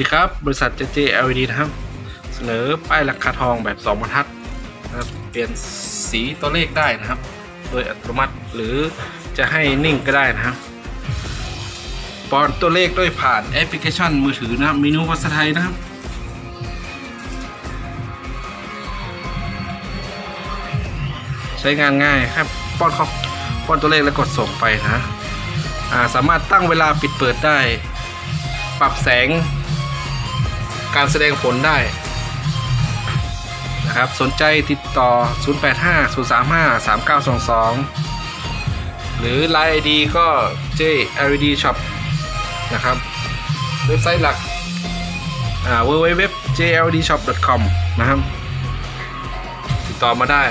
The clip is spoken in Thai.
ดีครับ บริษัท JJ LED นะครับ เสนอป้ายราคาทองแบบ 2บรรทัดนะครับเปลี่ยนสีตัวเลขได้นะครับ โดยอัตโนมัติหรือจะให้นิ่งก็ได้นะครับปอนตัวเลขด้วยผ่านแอปพลิเคชันมือถือนะครับเมนูภาษาไทยนะครับใช้งานง่ายครับป้อนเขาป้อนตัวเลขแล้วกดส่งไปนะ อ่า สามารถตั้งเวลาปิดเปิดได้ ปรับแสง การแสดงผลได้นะครับ สนใจติดต่อ 085 035 3922 หรือ Line ID ก็ J LED Shop นะครับ เว็บไซต์หลักอ่า www jldshop.com นะครับ ติดต่อมาได้